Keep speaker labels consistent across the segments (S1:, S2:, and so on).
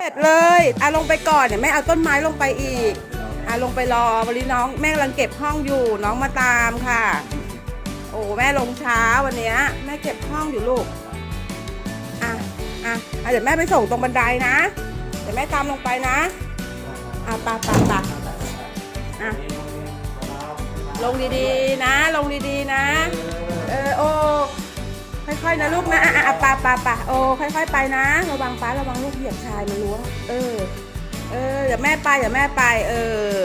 S1: เสร็จเลยอะลงไปก่อนเดี๋ยแม่เอาต้นไม้ลงไปอีกอะลงไปรอวันนี้น้องแม่กำลังเก็บห้องอยู่น้องมาตามค่ะ โอ้แม่ลงช้าวันเนี้ยแม่เก็บห้องอยู่ลูกอะอะอะเดี๋ยวแม่ไปส่งตรงบันไดนะ เดี๋ยวแม่ตามลงไปนะอะปะปะปะอะลงดีๆนะ ลงดีๆ ค่อยๆนะลูกนะอะอะปะปะปะโอ้ค่อย ๆ ไปนะ ระวังป้าระวังลูกเหยียบชายมันล้วงเออ เออเดี๋ยวแม่ไปเดี๋ยวแม่ไป เออ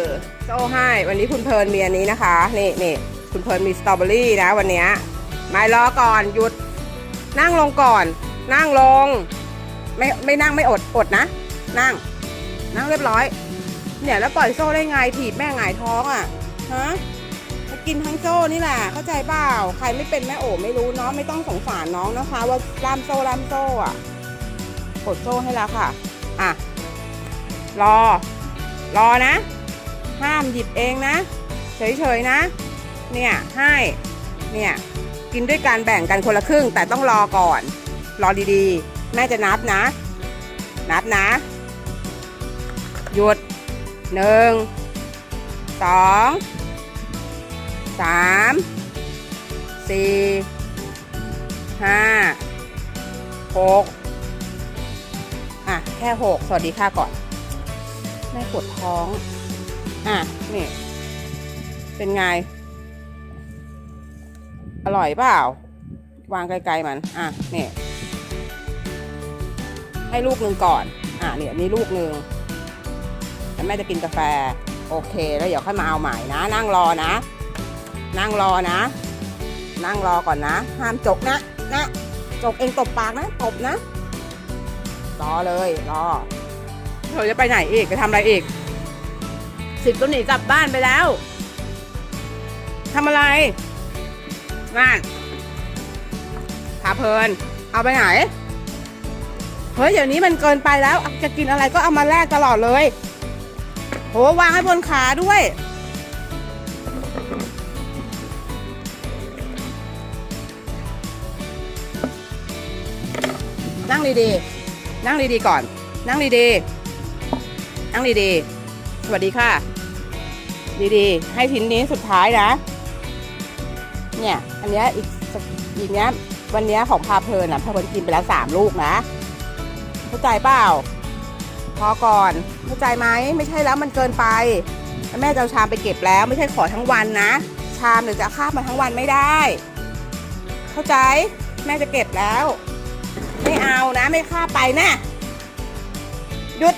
S1: โซ่ให้วันนี้คุณเพลินมีอันนี้นะคะนี่นี่คุณเพลินมีสตรอเบอรี่นะวันนี้ไม่รอก่อนหยุด นั่งลงก่อน นั่งลง ไม่ไม่นั่งไม่อดอดนะ นั่ง นั่งเรียบร้อย เนี่ยแล้วปล่อยโซ่ได้ไงถีบแม่หงายท้องอะฮะ กินทั้งโซ่นี่แหละเข้าใจเปล่าใครไม่เป็นแม่โอ๋ไม่รู้เนาะไม่ต้องสงสารน้องนะคะ ว่าล่ามโซ่ล่ามโซ่อะกดโซ่ให้แล้วค่ะ อะ รอ รอนะ ห้ามหยิบเองนะ เฉยๆนะ เนี่ยให้ เนี่ย กินด้วยการแบ่งกันคนละครึ่ง แต่ต้องรอก่อน รอดีๆ แม่จะนับนะ นับนะ หยุดหนึ่งสอง สามสี่ห้าหกอะ แค่หกสวัสดีค่ะก่อนแม่ปวดท้อง อะ นี่ เป็นไง อร่อยเปล่า วางไกลๆมัน อะ นี่ ให้ลูกหนึ่งก่อน อะเนี่ยอันนี่ลูกหนึ่งแล้วแม่จะกินกาแฟ โอเค แล้วเดี๋ยวค่อยมาเอาใหม่นะ นั่งรอนะ นั่งรอนะ นั่งรอก่อนนะ ห้ามจกนะนะจกเองตบปากนะตบนะรอเลยรอเธอจะไปไหนอีกไปทำอะไรอีกสิบก็หนีกลับบ้านไปแล้วทำอะไรนั่นพาเพลิน เอาไปไหนเฮ้ยเดี๋ยวนี้มันเกินไปแล้วจะกินอะไรก็เอามาแลกตลอดเลย โหวางให้บนขาด้วย ดีๆ นั่งดีๆก่อน นั่งดีๆ นั่งดีๆ สวัสดีค่ะ ดีๆ ให้ชิ้นนี้สุดท้ายนะ เนี่ย อันเนี้ยอีกสักอีกเนี้ย วันเนี้ยของพาเพลินอะพาเพลินกินไปแล้วสามลูกนะ เข้าใจเปล่า พอก่อน เข้าใจไหม ไม่ใช่แล้วมันเกินไปแล้วแม่จะเอาชามไปเก็บแล้ว ไม่ใช่ขอทั้งวันนะ ชามเดี๋ยวจะคาบมาทั้งวันไม่ได้ เข้าใจ แม่จะเก็บแล้ว ไม่เอานะไม่คาไปนะหยุด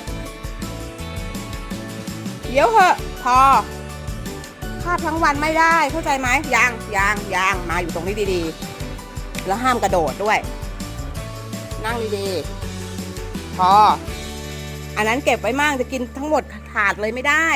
S1: เดี๋ยวเหอะพอคาบทั้งวันไม่ได้เข้าใจไหมยังยังยังมาอยู่ตรงนี้ดีๆ แล้วห้ามกระโดดด้วย นั่งดีๆ พอ อันนั้นเก็บไว้มั่งจะกินทั้งหมดถาดเลยไม่ได้